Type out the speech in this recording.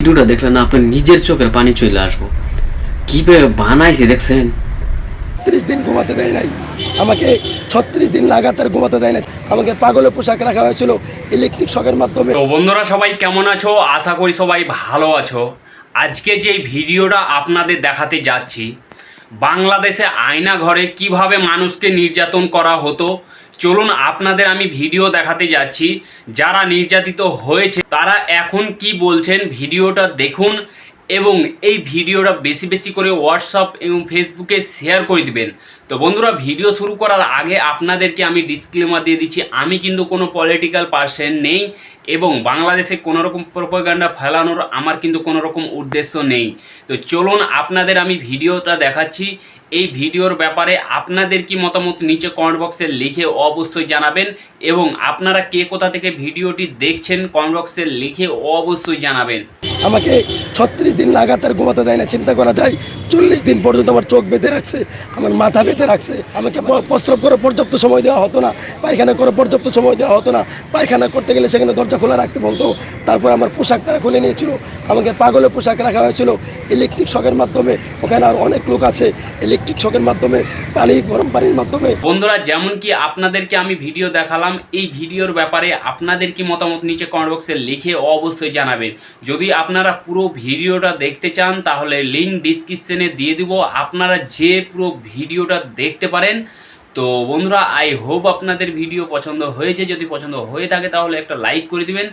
ভিডিওটা দেখলে না আপনার নিজের চোখের পানি চলে আসব। কীভাবে বানাইছে দেখছেন? ত্রিশ দিন ঘুমাতে দেয় নাই। আমাকে ছত্রিশ দিন লাগাতার ঘুমাতে দেয় নাই। আমাকে পাগলের পোশাক রাখা হয়েছিল ইলেকট্রিক শখের মাধ্যমে। তো বন্ধুরা সবাই কেমন আছো? আশা করি সবাই ভালো আছো। আজকে যে ভিডিওটা আপনাদের দেখাতে যাচ্ছি বাংলাদেশে আয়না ঘরে কীভাবে মানুষকে নির্যাতন করা হতো? চলুন আপনাদের আমি ভিডিও দেখাতে যাচ্ছি। যারা নির্যাতিত হয়েছে, তারা এখন কি বলছেন? ভিডিওটা দেখুন। এবং এই ভিডিওটা বেশি বেশি করে হোয়াটসঅ্যাপ এবং ফেসবুকে শেয়ার করে দিবেন। তো বন্ধুরা, ভিডিও শুরু করার আগে আপনাদেরকে আমি ডিসক্লেমার দিয়ে দিচ্ছি, আমি কিন্তু কোনো পলিটিক্যাল পার্সন নেই এবং বাংলাদেশে কোনো রকম প্রোপাগান্ডা ফেলানোর আমার কিন্তু কোনো রকম উদ্দেশ্য নেই। তো চলুন, আপনাদের আমি ভিডিওটা দেখাচ্ছি এই ভিডিওর ব্যাপারে আপনাদের কি মতামত নিচে কমেন্ট বক্সে লিখে অবশ্যই জানাবেন এবং আপনারা কে কোথা থেকে ভিডিওটি দেখছেন কমেন্ট বক্সে লিখে অবশ্যই জানাবেন। আমাকে ছত্রিশ দিন লাগাতার ঘুমাতে দেয় না, চিন্তা করা যায়, চল্লিশ দিন পর্যন্ত আমার চোখ বেঁধে রাখছে, আমার মাথা বেঁধে রাখছে, আমাকে প্রস্রাব করে পর্যাপ্ত সময় দেওয়া হতো না, পায়খানা করে পর্যাপ্ত সময় দেওয়া হতো না, পায়খানা করতে গেলে সেখানে দরজা খোলা রাখতে বলতো, তারপর আমার পোশাক তারা খুলে নিয়েছিল, আমাকে পাগলের পোশাক রাখা হয়েছিল ইলেকট্রিক শখের মাধ্যমে ওখানে আর অনেক লোক আছে ইলেকট্রিক শকের মাধ্যমে পানি গরম পানির মাধ্যমে। বন্ধুরা যেমন কি আপনাদেরকে আমি ভিডিও দেখালাম, এই ভিডিওর ব্যাপারে আপনাদের কি মতামত নিচে কমেন্ট বক্সে লিখে অবশ্যই জানাবেন। যদি আপনারা পুরো ভিডিওটা দেখতে চান, তাহলে লিঙ্ক ডিসক্রিপশনে দিয়ে দিব। আপনারা যে পুরো ভিডিওটা দেখতে পারেন, তো বন্ধুরা আই হোপ আপনাদের ভিডিও পছন্দ হয়েছে। যদি পছন্দ হয়ে থাকে, তাহলে একটা লাইক করে দিবেন।